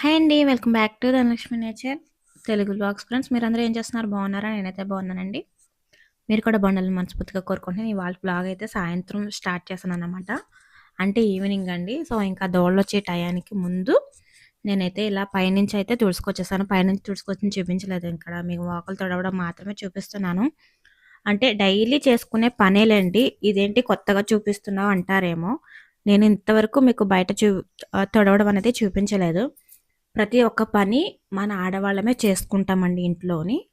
Hi అండి welcome back to Dhanalakshmi nature. Telugu blogs friends మీరందరూ ఏం చేస్తున్నారు? బాగున్నారా? నేనైతే బాగున్నానండి. మీరు కూడా బాగుండాలని మనస్ఫూర్తిగా కోరుకుంటున్నాను. ఇవాళ బ్లాగ్ అయితే సాయంత్రం స్టార్ట్ చేశాను అనమాట అంటే ఈవినింగ్ అండి. సో ఇంకా దోళ్ళు వచ్చే టయానికి ముందు నేనైతే ఇలా పైనుంచి అయితే తుడుచుకొచ్చేసాను. పైనుంచి తుడుచుకొచ్చి చూపించలేదు ఇక్కడ మీకు వాకలు తొడవడం మాత్రమే చూపిస్తున్నాను. అంటే డైలీ చేసుకునే పనేలేండి. ఇదేంటి కొత్తగా చూపిస్తున్నావు అంటారేమో. నేను ఇంతవరకు మీకు బయట చూ తొడవడం అనేది చూపించలేదు. ప్రతి ఒక్క పని మన ఆడవాళ్ళమే చేసుకుంటామండి ఇంట్లోని.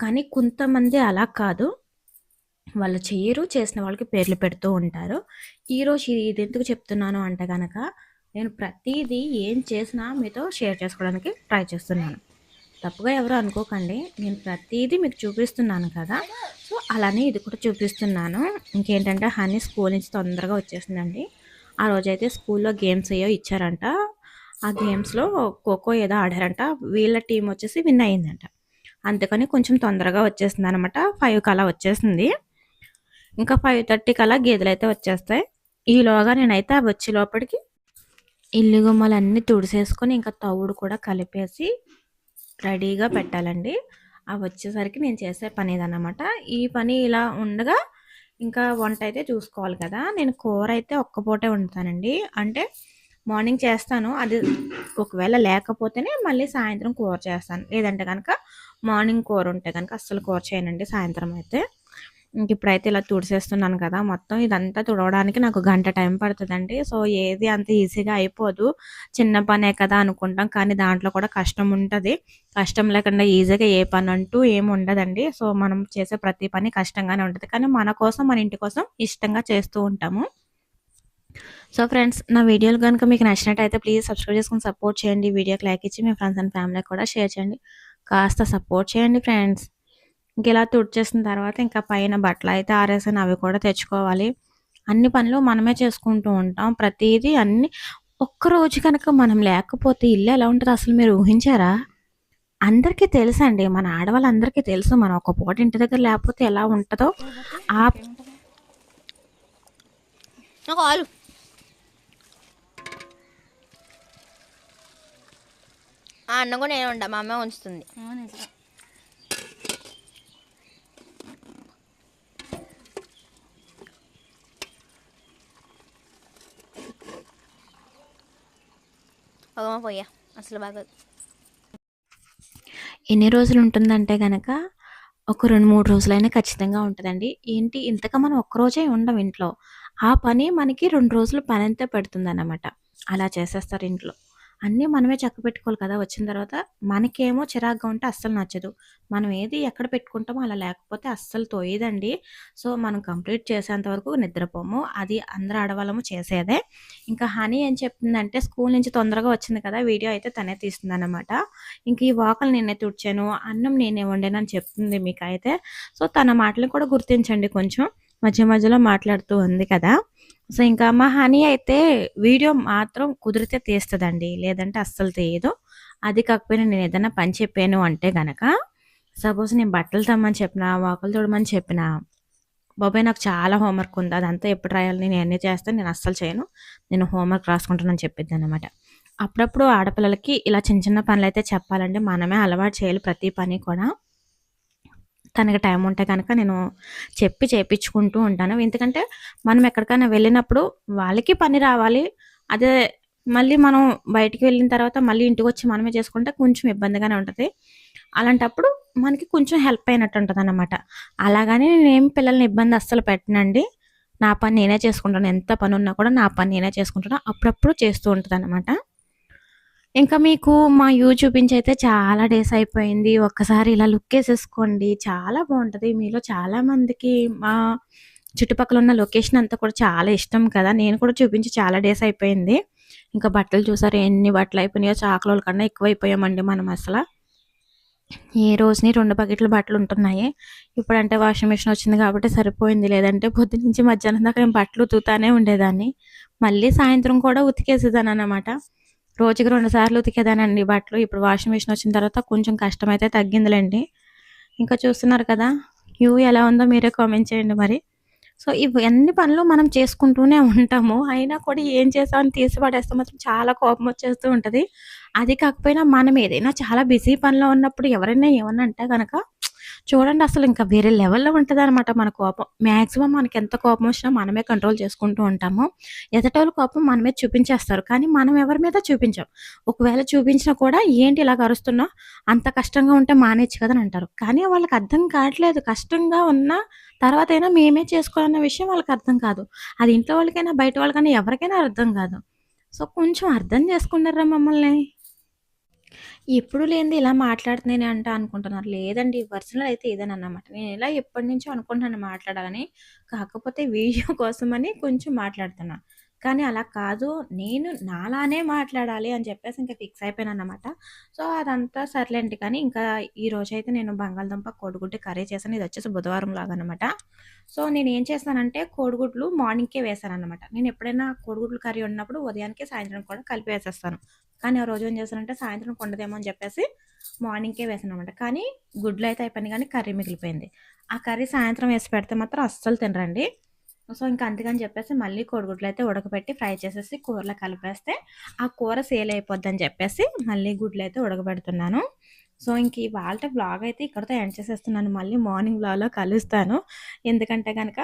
కానీ కొంతమంది అలా కాదు. వాళ్ళు చేయరు చేసిన వాళ్ళకి పేర్లు పెడుతూ ఉంటారు. ఈరోజు ఇది ఎందుకు చెప్తున్నాను అంటే కనుక నేను ప్రతిదీ ఏం చేసినా మీతో షేర్ చేసుకోవడానికి ట్రై చేస్తున్నాను. తప్పుగా ఎవరు అనుకోకండి. నేను ప్రతిదీ మీకు చూపిస్తున్నాను కదా. సో అలానే ఇది కూడా చూపిస్తున్నాను. ఇంకేంటంటే హనీ స్కూల్ నుంచి తొందరగా వచ్చేసిందండి. ఆ రోజైతే స్కూల్లో గేమ్స్ అయ్యో ఇచ్చారంట. ఆ గేమ్స్లో ఖోఖో ఏదో ఆడారంట. వీళ్ళ టీం వచ్చేసి విన్ అయిందంట అందుకని కొంచెం తొందరగా వచ్చేసింది అనమాట ఫైవ్ కలా వచ్చేసింది. ఇంకా ఫైవ్ థర్టీ కలా గేదెలు అయితే వచ్చేస్తాయి. ఈలోగా నేనైతే అవి వచ్చే లోపలికి ఇల్లు గుమ్మలన్నీ తుడిసేసుకొని ఇంకా తవుడు కూడా కలిపేసి రెడీగా పెట్టాలండి. అవి వచ్చేసరికి నేను చేసే పని ఇదన్నమాట. ఈ పని ఇలా ఉండగా ఇంకా వంట అయితే చూసుకోవాలి కదా. నేను కూర అయితే ఒక్క పూటే వండుతానండి. అంటే మార్నింగ్ చేస్తాను. అది ఒకవేళ లేకపోతేనే మళ్ళీ సాయంత్రం కూర చేస్తాను. లేదంటే కనుక మార్నింగ్ కూర ఉంటే కనుక అస్సలు కూర చేయనండి సాయంత్రం అయితే. ఇంక ఇప్పుడైతే ఇలా తుడిసేస్తున్నాను కదా మొత్తం ఇదంతా తుడవడానికి నాకు గంట టైం పడుతుందండి. సో ఏది అంత ఈజీగా అయిపోదు. చిన్న పనే కదా అనుకుంటాం కానీ దాంట్లో కూడా కష్టం ఉంటుంది. కష్టం లేకుండా ఈజీగా ఏ పని అంటూ ఏమి ఉండదండి. సో మనం చేసే ప్రతి పని కష్టంగానే ఉంటుంది. కానీ మన కోసం మన ఇంటి కోసం ఇష్టంగా చేస్తూ ఉంటాము. సో ఫ్రెండ్స్ నా వీడియోలు కనుక మీకు నచ్చినట్టయితే ప్లీజ్ సబ్స్క్రైబ్ చేసుకుని సపోర్ట్ చేయండి. వీడియోకి లైక్ ఇచ్చి మీ ఫ్రెండ్స్ అండ్ ఫ్యామిలీకి కూడా షేర్ చేయండి. కాస్త సపోర్ట్ చేయండి ఫ్రెండ్స్ ఇంక ఇలా తుడిచేసిన తర్వాత ఇంకా పైన బట్టలు అయితే ఆరేసాను అవి కూడా తెచ్చుకోవాలి. అన్ని పనులు మనమే చేసుకుంటూ ఉంటాం. ప్రతిదీ అన్ని ఒక్కరోజు కనుక మనం లేకపోతే ఇల్లు ఎలా ఉంటుంది అసలు మీరు ఊహించారా? అందరికీ తెలుసండి మన ఆడవాళ్ళందరికీ తెలుసు మనం ఒక పూట ఇంటి దగ్గర లేకపోతే ఎలా ఉంటుందో. ఆ ఆ అన్నం కూడా నేను ఉంటా మా అమ్మ ఉంచుతుంది పొగమ పోయా అసలు బాగా ఎన్ని రోజులు ఉంటుందంటే కనుక ఒక రెండు మూడు రోజులైనా ఖచ్చితంగా ఉంటుందండి. ఏంటి ఇంతగా మనం ఒక్కరోజే ఉండం ఇంట్లో. ఆ పని మనకి రెండు రోజులు పని అంతా పెడుతుంది అన్నమాట అలా చేసేస్తారు ఇంట్లో. అన్నీ మనమే చక్క పెట్టుకోవాలి కదా వచ్చిన తర్వాత. మనకేమో చిరాగ్గా ఉంటే అస్సలు నచ్చదు. మనం ఏది ఎక్కడ పెట్టుకుంటామో అలా లేకపోతే అస్సలు తోయదండి. సో మనం కంప్లీట్ చేసేంత వరకు నిద్రపోము. అది అందరు ఆడవాళ్ళము చేసేదే. ఇంకా హనీ ఏం చెప్తుందంటే స్కూల్ నుంచి తొందరగా వచ్చింది కదా వీడియో అయితే తనే తీస్తుంది ఇంక ఈ వాకలు నేనే తుడిచాను అన్నం నేనే వండానని చెప్తుంది మీకు అయితే సో తన మాటలు కూడా గుర్తించండి కొంచెం. మధ్య మధ్యలో మాట్లాడుతూ ఉంది కదా. సో ఇంకా మా హనీ అయితే వీడియో మాత్రం కుదిరితే తీస్తుందండి. లేదంటే అస్సలు తీయదు. అది కాకపోయినా నేను ఏదైనా పని చెప్పాను అంటే గనక సపోజ్ నేను బట్టలు తమ్మని చెప్పిన వాకలు తోడమని చెప్పిన బాబాయ్ నాకు చాలా హోంవర్క్ ఉంది. అదంతా ఎప్పుడు రాయాలి? నేను అన్నీ చేస్తాను నేను అస్సలు చేయను. నేను హోంవర్క్ రాసుకుంటానని చెప్పిద్ది అనమాట అప్పుడప్పుడు ఆడపిల్లలకి ఇలా చిన్న చిన్న పనులు అయితే చెప్పాలంటే మనమే అలవాటు చేయాలి ప్రతి పని కూడా. తనకి టైం ఉంటే కనుక నేను చెప్పి చేపించుకుంటూ ఉంటాను. ఎందుకంటే మనం ఎక్కడికైనా వెళ్ళినప్పుడు వాళ్ళకి పని రావాలి. అదే మళ్ళీ మనం బయటికి వెళ్ళిన తర్వాత మళ్ళీ ఇంటికి వచ్చి మనమే చేసుకుంటే కొంచెం ఇబ్బందిగానే ఉంటుంది. అలాంటప్పుడు మనకి కొంచెం హెల్ప్ అయినట్టు ఉంటుంది అనమాట అలాగని నేనేం పిల్లల్ని ఇబ్బంది అస్సలు పెట్టనండి. నా పని నేనే చేసుకుంటాను. ఎంత పని ఉన్నా కూడా నా పని నేనే చేసుకుంటాను. అప్పుడప్పుడు చేస్తూ ఉంటుంది అనమాట ఇంకా మీకు మా యూ చూపించి అయితే చాలా డేస్ అయిపోయింది. ఒక్కసారి ఇలా లుక్ వేసేసుకోండి. చాలా బాగుంటుంది. మీలో చాలా మందికి మా చుట్టుపక్కల ఉన్న లొకేషన్ అంతా కూడా చాలా ఇష్టం కదా. నేను కూడా చూపించి చాలా డేస్ అయిపోయింది. ఇంకా బట్టలు చూసారు? ఎన్ని బట్టలు అయిపోయినాయో? చాకలోల కన్నా ఎక్కువ అయిపోయామండి మనం అసలు. ఏ రోజుని రెండు బకెట్లు బట్టలు ఉంటున్నాయి. ఇప్పుడంటే వాషింగ్ మిషన్ వచ్చింది కాబట్టి సరిపోయింది. లేదంటే పొద్దు నుంచి మధ్యాహ్నం దాకా నేను బట్టలు ఉతుకుతానే ఉండేదాన్ని. మళ్ళీ సాయంత్రం కూడా ఉతికేసేదాన్ని అనమాట రోజుకి రెండు సార్లు ఉతికేదానండి. బట్టలు ఇప్పుడు వాషింగ్ మిషన్ వచ్చిన తర్వాత కొంచెం కష్టమైతే తగ్గిందిలేండి. ఇంకా చూస్తున్నారు కదా వ్యూ ఎలా ఉందో మీరే కామెంట్ చేయండి మరి. సో ఇవన్నీ పనులు మనం చేసుకుంటూనే ఉంటాము. అయినా కూడా ఏం చేసామని తీసి పడేస్తే మాత్రం చాలా కోపం వచ్చేస్తూ ఉంటుంది. అది కాకపోయినా మనం ఏదైనా చాలా బిజీ పనిలో ఉన్నప్పుడు ఎవరైనా ఏమన్నా అంటే కనుక చూడండి అసలు ఇంకా వేరే లెవెల్‌లో ఉంటదనమాట మన కోపం. మాక్సిమం మనకి ఎంత కోపం వచ్చినా మనమే కంట్రోల్ చేసుకుంటూ ఉంటాము. ఎదటోళ్ళ కోపం మన మీద చూపించేస్తారు. కానీ మనం ఎవరి మీద చూపించాం ఒకవేళ చూపించినా కూడా ఏంటి ఇలా కరుస్తున్నా అంత కష్టంగా ఉంటే మానేచ్చు కదా! అని అంటారు. కానీ వాళ్ళకి అర్థం కావట్లేదు. కష్టంగా ఉన్నా అయినా మేమే చేసుకోవాలన్న విషయం వాళ్ళకి అర్థం కాదు. అది ఇంట్లో వాళ్ళకైనా, బయట వాళ్ళకైనా ఎవరికైనా అర్థం కాదు. సో, కొంచెం అర్థం చేసుకున్నారా మమ్మల్ని? ఎప్పుడు లేనిది ఇలా మాట్లాడుతున్నానే అంట అనుకుంటున్నారు. లేదండి ఒరిజినల్ అయితే ఇదేనన్నమాట. నేను ఇలా ఎప్పటినుంచో అనుకుంటున్నాను మాట్లాడాలని. కాకపోతే వీడియో కోసమని కొంచెం మాట్లాడుతున్నాను కానీ అలా కాదు. నేను నాలానే మాట్లాడాలి అని చెప్పేసి ఇంకా ఫిక్స్ అయిపోయాను అనమాట సో, అదంతా సర్లేంటి కానీ ఇంకా ఈరోజైతే నేను బంగాళదుంప కోడిగుడ్డు కర్రీ చేశాను. ఇదొచ్చేసి బుధవారం లాగనమాట. సో, నేను ఏం చేస్తానంటే కోడిగుడ్లు మార్నింగ్‌కే వేసాను అనమాట నేను ఎప్పుడైనా కోడిగుడ్లు కర్రీ ఉన్నప్పుడు ఉదయానికి, సాయంత్రం కూడా కలిపి వేసేస్తాను. కానీ ఆ రోజు ఏం చేశానంటే సాయంత్రం కొండదేమో అని చెప్పేసి మార్నింగ్‌కే వేసాను అనమాట కానీ గుడ్లు అయితే అయిపోయినాయి కానీ కర్రీ మిగిలిపోయింది. ఆ కర్రీ సాయంత్రం వేసి పెడితే మాత్రం అస్సలు తినరండి. సో, ఇంకా అందుకని చెప్పేసి మళ్ళీ కోడిగుడ్లు అయితే ఉడకబెట్టి ఫ్రై చేసేసి కూరలో కలిపేస్తే ఆ కూర సేల్ అయిపోద్దని చెప్పేసి మళ్ళీ గుడ్లు అయితే ఉడకబెడుతున్నాను. సో, ఇంక ఇవాళ బ్లాగ్ అయితే ఇక్కడితో ఎండ్ చేసేస్తున్నాను. మళ్ళీ మార్నింగ్ బ్లాగ్లో కలుస్తాను. ఎందుకంటే కనుక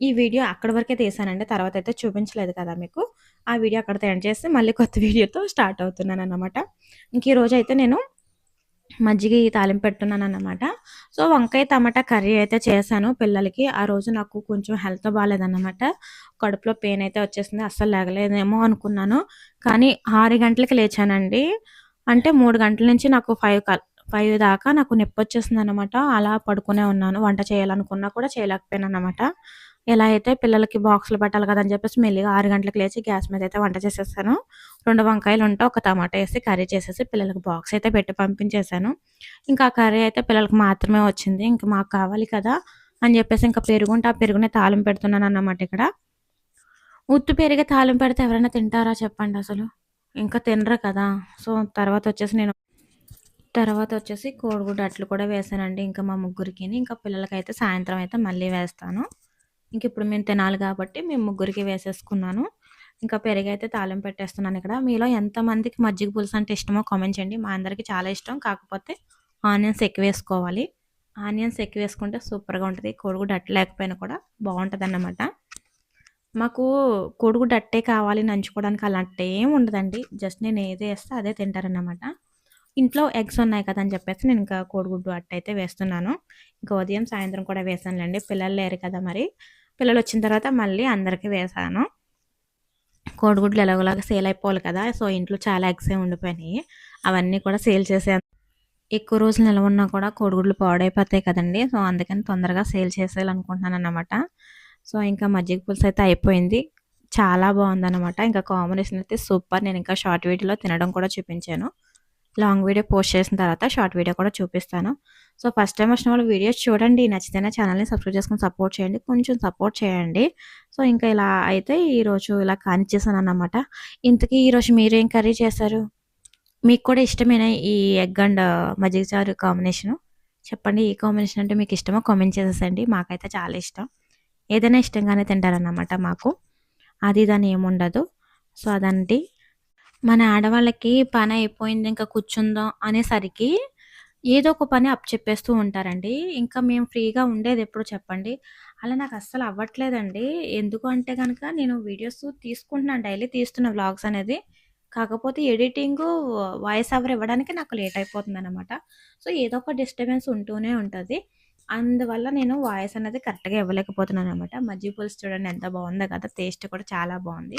ఈ వీడియో అక్కడి వరకే తీసానండి తర్వాత అయితే చూపించలేదు కదా మీకు. ఆ వీడియో అక్కడితో ఎండ్ చేసి మళ్ళీ కొత్త వీడియోతో స్టార్ట్ అవుతున్నాను అనమాట ఇంక ఈరోజైతే నేను మజ్జిగ తాలింపు పెట్టున్నానన్నమాట. సో, వంకాయ టమాటా కర్రీ అయితే చేశాను పిల్లలకి. ఆ రోజు నాకు కొంచెం హెల్త్ బాగాలేదన్నమాట కడుపులో పెయిన్ అయితే వచ్చేసింది. అస్సలు లేగలేదేమో అనుకున్నాను. కానీ ఆరు గంటలకి లేచానండి. అంటే మూడు గంటల నుంచి నాకు ఫైవ్ క 5 దాకా నాకు నొప్పి వచ్చేసింది అనమాట అలా పడుకునే ఉన్నాను. వంట చేయాలనుకున్నా కూడా చేయలేకపోయాను అనమాట ఎలా అయితే పిల్లలకి బాక్సులు పెట్టాలి కదా! అని చెప్పేసి మెల్లిగా ఆరు గంటలకు లేచి గ్యాస్ మీద అయితే వంట రెండు వంకాయలు ఉంటే ఒక టమాటా వేసి కర్రీ చేసేసి పిల్లలకు బాక్స్ అయితే పెట్టి పంపించేశాను. ఇంకా ఆ కర్రీ అయితే పిల్లలకు మాత్రమే వచ్చింది. ఇంకా మాకు కావాలి కదా! అని చెప్పేసి ఇంకా పెరుగుంటే ఆ పెరుగునే తాళింప పెడుతున్నాను అన్నమాట ఇక్కడ. ఉత్తు పెరిగే తాళం పెడితే ఎవరైనా తింటారా చెప్పండి అసలు? ఇంకా తినరు కదా! సో, తర్వాత వచ్చేసి నేను తర్వాత వచ్చేసి కోడిగుడ్డు అట్లు కూడా వేసానండి ఇంకా మా ముగ్గురికి ఇంకా పిల్లలకైతే సాయంత్రం అయితే మళ్ళీ వేస్తాను. ఇంక ఇప్పుడు మేము తినాలి కాబట్టి మేము ముగ్గురికి వేసేసుకున్నాను. ఇంకా పెరుగైతే తాలింపు పెట్టేస్తున్నాను ఇక్కడ. మీలో ఎంతమందికి మజ్జిగ పులుసు అంటే ఇష్టమో కామెంట్ చేయండి. మా అందరికి చాలా ఇష్టం. కాకపోతే ఆనియన్స్ ఎక్కువ వేసుకోవాలి ఆనియన్స్ ఎక్కువ వేసుకుంటే సూపర్‌గా ఉంటుంది కోడిగుడ్డు అట్ట లేకపోయినా కూడా బావుంటదన్నమాట. మాకు కోడిగుడ్డు అట్టే కావాలి నంచుకోవడానికి అలాంటియేం ఉండదండి. జస్ట్ నేను ఏది వేస్తే అదే తింటారన్నమాట. ఇంట్లో ఎగ్స్ ఉన్నాయి కదా! అని చెప్పేసి నేను ఇంకా కోడిగుడ్డు అట్టయితే వేస్తున్నాను. ఇంకా ఉదయం, సాయంత్రం కూడా వేసానులేండి పిల్లలు లేరు కదా మరి. పిల్లలు వచ్చిన తర్వాత మళ్ళీ అందరికి వేసాను కోడిగుడ్లు ఎలాగోలాగా సేల్ అయిపోవాలి కదా! సో, ఇంట్లో చాలా ఎగ్సే ఉండిపోయినాయి. అవన్నీ కూడా సేల్ చేసేయాలి. ఎక్కువ రోజులు నిల్వ ఉన్నా కూడా కోడిగుడ్లు పాడైపోతాయి కదండీ! సో, అందుకని తొందరగా సేల్ చేసేయాలనుకుంటున్నానన్నమాట. సో, ఇంకా మజ్జిగ పులుసు అయితే అయిపోయింది. చాలా బాగుందన్నమాట ఇంకా కాంబినేషన్ అయితే సూపర్. నేను ఇంకా షార్ట్ వీడియోలో తినడం కూడా చూపించాను. లాంగ్ వీడియో పోస్ట్ చేసిన తర్వాత షార్ట్ వీడియో కూడా చూపిస్తాను. సో, ఫస్ట్ టైమ్ వచ్చిన వాళ్ళు వీడియోస్ చూడండి. నచ్చితేనే ఛానల్‌ని సబ్స్క్రైబ్ చేసుకొని సపోర్ట్ చేయండి. కొంచెం సపోర్ట్ చేయండి. సో, ఇంకా ఇలా అయితే ఈరోజు ఇలా కానిచ్చేసానన్నమాట. ఇంతకీ ఈరోజు మీరు ఏం కర్రీ చేశారు? మీకు కూడా ఇష్టమైన ఈ ఎగ్ అండ్ మజ్జిగ చారు కాంబినేషను? చెప్పండి. ఈ కాంబినేషన్ అంటే మీకు ఇష్టమో కామెంట్ చేసేసండి మాకైతే చాలా ఇష్టం. ఏదైనా ఇష్టంగానే తింటారన్నమాట మాకు. అది దాని ఏముండదు. సో, అదండి. మన ఆడవాళ్ళకి పని అయిపోయింది ఇంకా కూర్చుందాం అనేసరికి ఏదో ఒక పని అప్పచెప్పేస్తూ ఉంటారండి. ఇంకా మేము ఫ్రీగా ఉండేది ఎప్పుడు చెప్పండి? అలా నాకు అస్సలు అవ్వట్లేదండి. ఎందుకు అంటే కనుక నేను వీడియోస్ తీసుకుంటున్నాను. డైలీ తీస్తున్న వ్లాగ్స్ అనేది. కాకపోతే ఎడిటింగు, వాయిస్ అవర్ ఇవ్వడానికి నాకు లేట్ అయిపోతుందన్నమాట. సో, ఏదో ఒక డిస్టర్బెన్స్ ఉంటూనే ఉంటుంది అందువల్ల నేను వాయిస్ అనేది కరెక్ట్‌గా ఇవ్వలేకపోతున్నాను అనమాట మజ్జిగ పులుసు చూడండి ఎంత బాగుందో కదా! టేస్ట్ కూడా చాలా బాగుంది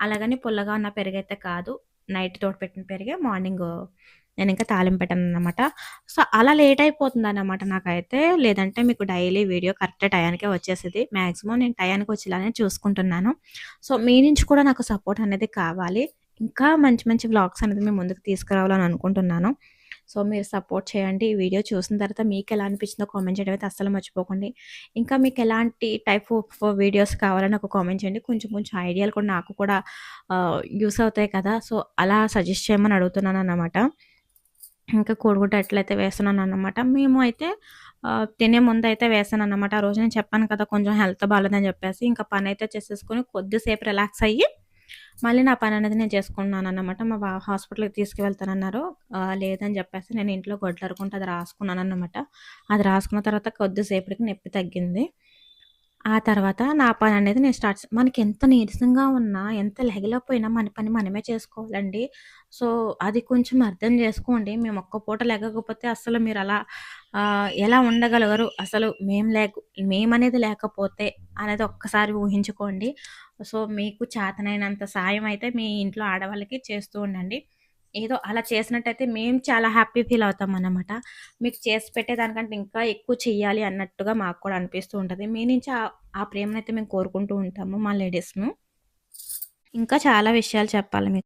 అలాగని పుల్లగా ఉన్న పెరుగైతే కాదు. నైట్ తోట పెట్టిన పెరిగే మార్నింగ్ నేను ఇంకా తాలింపు పెట్టానన్నమాట. సో, అలా లేట్ అయిపోతుందన్నమాట నాకైతే. లేదంటే మీకు డైలీ వీడియో కరెక్ట్ టయానికే వచ్చేసేది. మ్యాక్సిమం నేను టయానికి వచ్చేలానే చూసుకుంటున్నాను. సో, మీ నుంచి కూడా నాకు సపోర్ట్ అనేది కావాలి. ఇంకా మంచి మంచి వ్లాగ్స్ అనేది మేము ముందుకు తీసుకురావాలని అనుకుంటున్నాను. సో, మీరు సపోర్ట్ చేయండి. ఈ వీడియో చూసిన తర్వాత మీకు ఎలా అనిపించిందో కామెంట్ చేయడం అయితే అస్సలు మర్చిపోకండి. ఇంకా మీకు ఎలాంటి టైప్ ఆఫ్ వీడియోస్ కావాలని నాకు కామెంట్ చేయండి. కొంచెం కొంచెం ఐడియాలు కూడా నాకు కూడా యూస్ అవుతాయి కదా! సో, అలా సజెస్ట్ చేయమని అడుగుతున్నాను అన్నమాట ఇంకా కోడిగుడ్డు అట్లయితే వేస్తున్నానన్నమాట. మేము అయితే తినే ముందు అయితే వేసాను అనమాట ఆ రోజు నేను చెప్పాను కదా! కొంచెం హెల్త్ బాలేదని చెప్పేసి ఇంకా పనైతే చేసేసుకొని కొద్దిసేపు రిలాక్స్ అయ్యి మళ్ళీ నా పని అనేది నేను చేసుకున్నానన్నమాట. మా బావ హాస్పిటల్‌కి తీసుకువెళ్తానన్నారు. లేదని చెప్పేసి నేను ఇంట్లో గొడ్లరుకుంటే అది రాసుకున్నాను అన్నమాట అది రాసుకున్న తర్వాత కొద్దిసేపటికి నొప్పి తగ్గింది. ఆ తర్వాత నా పని అనేది నేను స్టార్ట్ మనకి ఎంత నీరసంగా ఉన్నా, ఎంత లెగలేకపోయినా మన పని మనమే చేసుకోవాలండి. సో, అది కొంచెం అర్థం చేసుకోండి. మేము ఒక్క పూట లెగకపోతే అసలు మీరు అలా ఎలా ఉండగలగరు? అసలు మేము లేకు మేమనేది లేకపోతే అనేది ఒక్కసారి ఊహించుకోండి. సో, మీకు చేతనైనంత సాయం అయితే మీ ఇంట్లో ఆడవాళ్ళకి చేస్తూ ఉండండి. ఏదో అలా చేసినట్టయితే మేము చాలా హ్యాపీ ఫీల్ అవుతాం అన్నమాట మీకు చేసి పెట్టేదానికంటే ఇంకా ఎక్కువ చెయ్యాలి అన్నట్టుగా మాకు కూడా అనిపిస్తూ ఉంటుంది మీ నుంచి ఆ ఆ ప్రేమనైతే మేము కోరుకుంటూ ఉంటాము మా లేడీస్‌ను. ఇంకా చాలా విషయాలు చెప్పాలి మీకు.